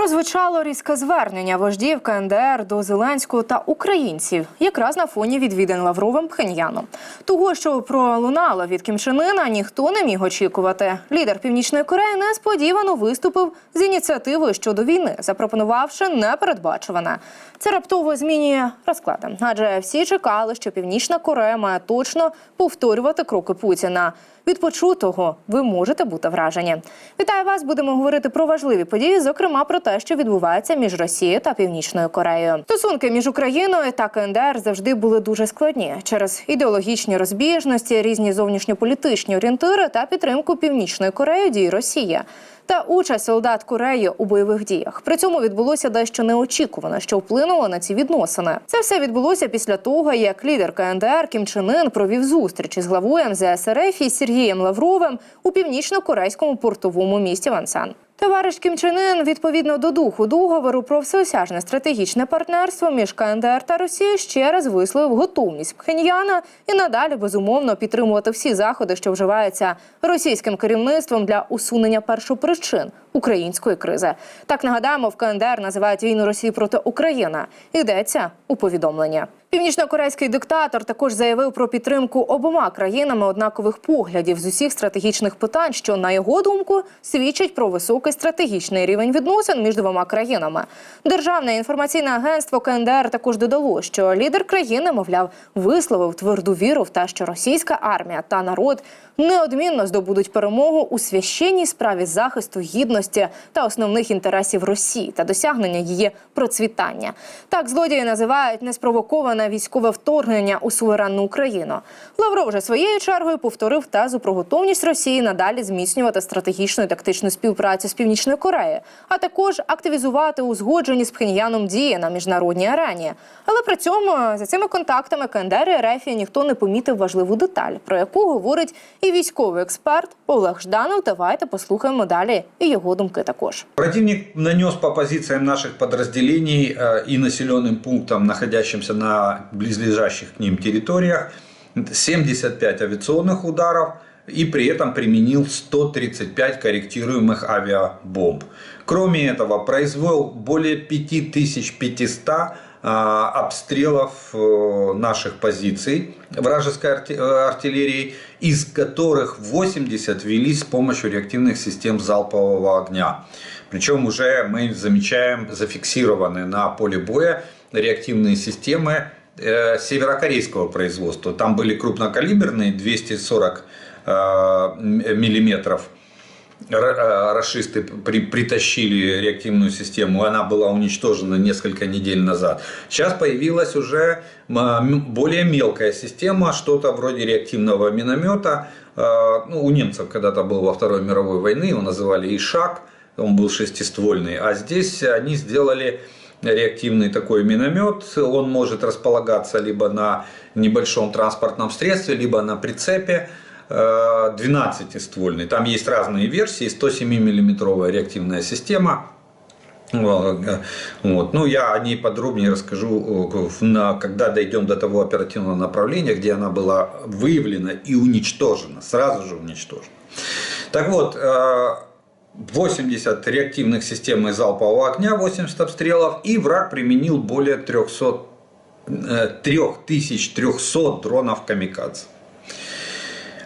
Прозвучало різке звернення вождів КНДР до Зеленського та українців, якраз на фоні відвідин Лавровим Пхеньяном. Того, що пролунало від Кім Чен Ына, ніхто не міг очікувати. Лідер Північної Кореї несподівано виступив з ініціативою щодо війни, запропонувавши непередбачуване. Це раптово змінює розклади, адже всі чекали, що Північна Корея має точно повторювати кроки Путіна. Від почутого ви можете бути вражені. Вітаю вас! Будемо говорити про важливі події, зокрема про те, що відбувається між Росією та Північною Кореєю. Стосунки між Україною та КНДР завжди були дуже складні через ідеологічні розбіжності, різні зовнішньополітичні орієнтири та підтримку Північної Кореї дії Росії. Та участь солдат Кореї у бойових діях. При цьому відбулося дещо неочікуване, що вплинуло на ці відносини. Це все відбулося після того, як лідер КНДР Кім Чен Ын провів зустріч із главою МЗС РФ і Сергієм Лавровим у північно-корейському портовому місті Вансан. Товариш Кім Чен Ын, відповідно до духу договору про всеосяжне стратегічне партнерство між КНДР та Росією, ще раз висловив готовність Пхеньяна і надалі безумовно підтримувати всі заходи, що вживаються російським керівництвом для усунення першопричин української кризи. Так нагадаємо, в КНДР називають війну Росії проти України. Йдеться у повідомленні. Північно-корейський диктатор також заявив про підтримку обома країнами однакових поглядів з усіх стратегічних питань, що на його думку свідчить про високий стратегічний рівень відносин між двома країнами. Державне інформаційне агентство КНДР також додало, що лідер країни, мовляв, висловив тверду віру в те, що російська армія та народ неодмінно здобудуть перемогу у священній справі захисту гідності та основних інтересів Росії та досягнення її процвітання. Так злодії називають неспровоковане військове вторгнення у суверенну Україну. Лавров же своєю чергою повторив тезу про готовність Росії надалі зміцнювати стратегічну і тактичну співпрацю з Північною Кореєю, а також активізувати узгоджені з Пхеньяном дії на міжнародній арені. Але при цьому за цими контактами КНДР і РФ ніхто не помітив важливу деталь, про яку говорить і військовий експерт Олег Жданов. Давайте послухаємо далі і його думки також. Противник нанес по позициям наших подразделений э, и населенным пунктам, находящимся на близлежащих к ним территориях, 75 авиационных ударов и при этом применил 135 корректируемых авиабомб. Кроме этого, произвел более 5500 а, обстрелов э, наших позиций вражеской э, артиллерии, из которых 80 велись с помощью реактивных систем залпового огня. Причем уже мы замечаем зафиксированные на поле боя реактивные системы э, северокорейского производства. Там были крупнокалиберные 240 э, миллиметров расисты при- притащили реактивную систему, она была уничтожена несколько недель назад. Сейчас появилась уже более мелкая система, что-то вроде реактивного миномета. Э, Ну, у немцев когда-то был во Второй мировой войны, его называли Ишак, он был шестиствольный. А здесь они сделали реактивный такой миномет. Он может располагаться либо на небольшом транспортном средстве, либо на прицепе. Э, 12-ствольный. Там есть разные версии. 107 миллиметровая реактивная система. Э, Вот. Ну, я о ней подробнее расскажу, э, когда дойдем до того оперативного направления, где она была выявлена и уничтожена, сразу же уничтожена. Так вот, э, 80 реактивных систем залпового огня, 80 обстрелов, и враг применил более 300, э, 3300 дронов камикадзе.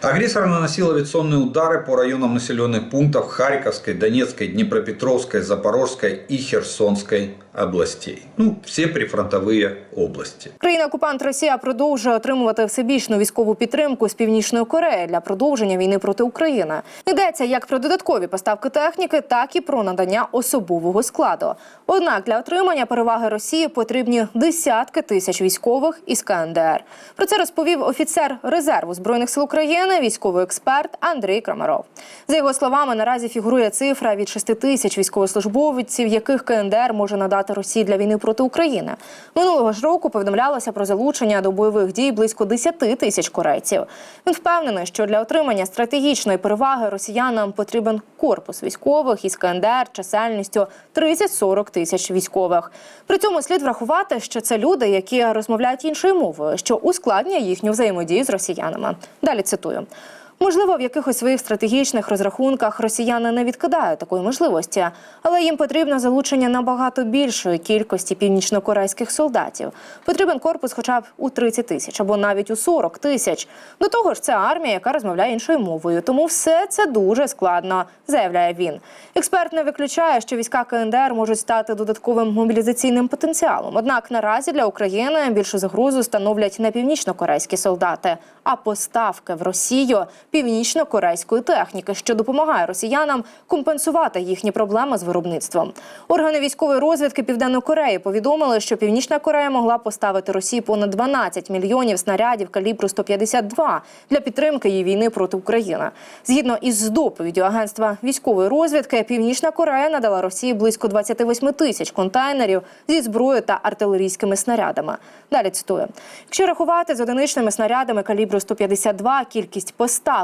Агрессор наносил авиационные удары по районам населенных пунктов Харьковской, Донецкой, Днепропетровской, Запорожской и Херсонской областей. Ну, все прифронтовые области. Країна-окупант Росія продовжує отримувати всебічну військову підтримку з північної Кореї для продовження війни проти України. Йдеться як про додаткові поставки техніки, так і про надання особового складу. Однак для отримання переваги Росії потрібні десятки тисяч військових із КНДР. Про це розповів офіцер резерву збройних сил України, військовий експерт Андрій Крамаров. За його словами, наразі фігурує цифра від 6 тисяч військовослужбовців, яких КНДР може надати Росії для війни проти України. Минулого ж року повідомлялося про залучення до бойових дій близько 10 тисяч корейців. Він впевнений, що для отримання стратегічної переваги росіянам потрібен корпус військових із КНДР чисельністю 30-40 тисяч військових. При цьому слід врахувати, що це люди, які розмовляють іншою мовою, що ускладнює їхню взаємодію з росіянами. Далі цитую. Можливо, в якихось своїх стратегічних розрахунках росіяни не відкидають такої можливості, але їм потрібно залучення набагато більшої кількості північнокорейських солдатів. Потрібен корпус, хоча б у 30 тисяч або навіть у 40 тисяч. До того ж, це армія, яка розмовляє іншою мовою. Тому все це дуже складно, заявляє він. Експерт не виключає, що війська КНДР можуть стати додатковим мобілізаційним потенціалом. Однак наразі для України більшу загрозу становлять не північнокорейські солдати, а поставки в Росію північно-корейської техніки, що допомагає росіянам компенсувати їхні проблеми з виробництвом. Органи військової розвідки Південної Кореї повідомили, що Північна Корея могла поставити Росії понад 12 мільйонів снарядів калібру 152 для підтримки її війни проти України. Згідно із доповіддю агентства військової розвідки, Північна Корея надала Росії близько 28 тисяч контейнерів зі зброєю та артилерійськими снарядами. Далі цитую: якщо рахувати з одиничними снарядами калібру 152, кількість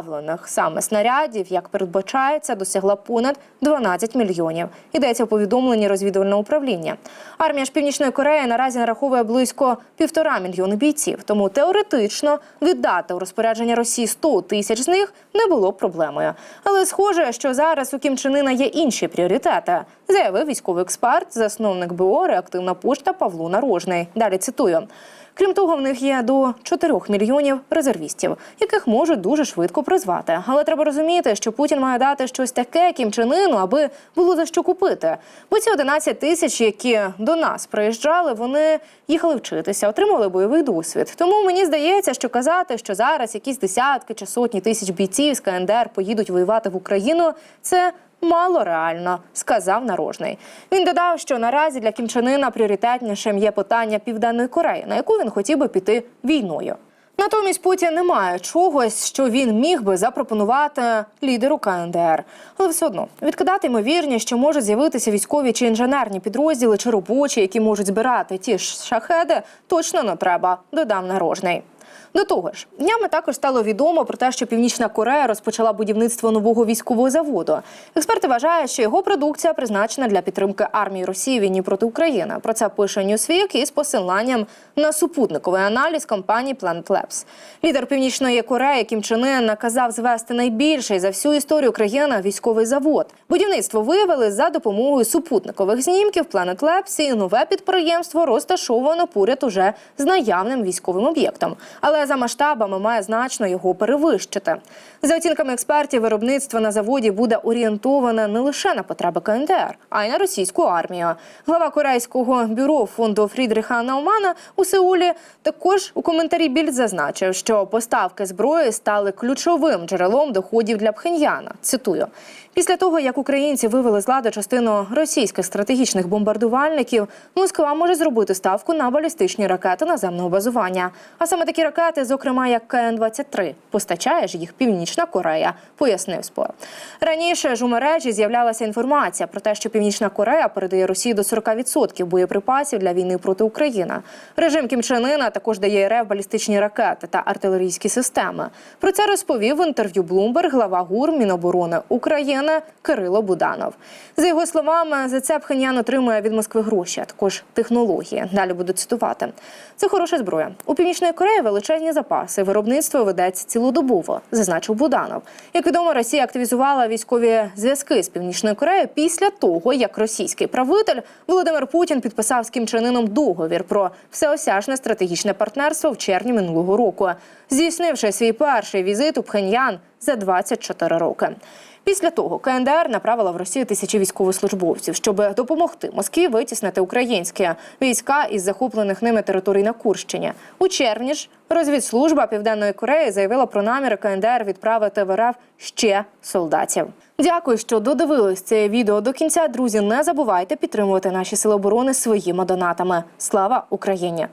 поставлених саме снарядів, як передбачається, досягла понад 12 мільйонів. Йдеться у повідомленні розвідувального управління. Армія ж Північної Кореї наразі нараховує близько півтора мільйони бійців. Тому теоретично віддати у розпорядження Росії 100 тисяч з них не було б проблемою. Але схоже, що зараз у Кім Чен Ына є інші пріоритети, заявив військовий експерт, засновник БО «Реактивна пошта Павло Нарожний. Далі цитую. Крім того, в них є до 4 мільйонів резервістів, яких можуть дуже швидко призвати. Але треба розуміти, що Путін має дати щось таке Кім Чен аби було за що купити. Бо ці 11 тисяч, які до нас приїжджали, вони їхали вчитися, отримали бойовий досвід. Тому мені здається, що казати, що зараз якісь десятки чи сотні тисяч бійців з КНДР поїдуть воювати в Україну, це Мало реально, сказав нарожний. Він додав, що наразі для Кім Чен Ына пріоритетнішим є питання Південної Кореї, на яку він хотів би піти війною. Натомість Путін не має чогось, що він міг би запропонувати лідеру КНДР. Але все одно відкидати ймовірність, що можуть з'явитися військові чи інженерні підрозділи чи робочі, які можуть збирати ті ж шахеди, точно не треба. Додав нарожний. До того ж, днями також стало відомо про те, що Північна Корея розпочала будівництво нового військового заводу. Експерти вважають, що його продукція призначена для підтримки армії Росії війні проти України. Про це пише Newsweek із посиланням на супутниковий аналіз компанії Planet Labs. Лідер Північної Кореї Кім Чен Ын наказав звести найбільший за всю історію країни військовий завод. Будівництво виявили за допомогою супутникових знімків Planet Labs і нове підприємство розташовано поряд уже з наявним військовим об'єктом. Але за масштабами має значно його перевищити. За оцінками експертів, виробництво на заводі буде орієнтоване не лише на потреби КНДР, а й на російську армію. Глава корейського бюро фонду Фрідріха Наумана у Сеулі також у коментарі більд зазначив, що поставки зброї стали ключовим джерелом доходів для Пхеньяна. Цитую. Після того, як українці вивели з ладу частину російських стратегічних бомбардувальників, Москва може зробити ставку на балістичні ракети наземного базування. А саме такі ракети, зокрема як КН-23, постачає ж їх Північна Корея, пояснив спор. Раніше ж у мережі з'являлася інформація про те, що Північна Корея передає Росії до 40% боєприпасів для війни проти України. Режим Кім Чен Ына також дає РФ балістичні ракети та артилерійські системи. Про це розповів в інтерв'ю Bloomberg глава ГУР Міноборони України Кирило Буданов. За його словами, за це Пхеньян отримує від Москви гроші, а також технології. Далі буду цитувати. Це хороша зброя. У північної Кореї величезні запаси. Виробництво ведеться цілодобово, зазначив Буданов. Як відомо, Росія активізувала військові зв'язки з північною Кореєю після того, як російський правитель Володимир Путін підписав з Кім Чен договір про всеосяжне стратегічне партнерство в червні минулого року, здійснивши свій перший візит у Пхеньян за 24 роки. Після того КНДР направила в Росію тисячі військовослужбовців, щоб допомогти Москві витіснити українські війська із захоплених ними територій на Курщині. У червні ж розвідслужба Південної Кореї заявила про наміри КНДР відправити в РФ ще солдатів. Дякую, що додивились це відео до кінця. Друзі, не забувайте підтримувати наші сили оборони своїми донатами. Слава Україні!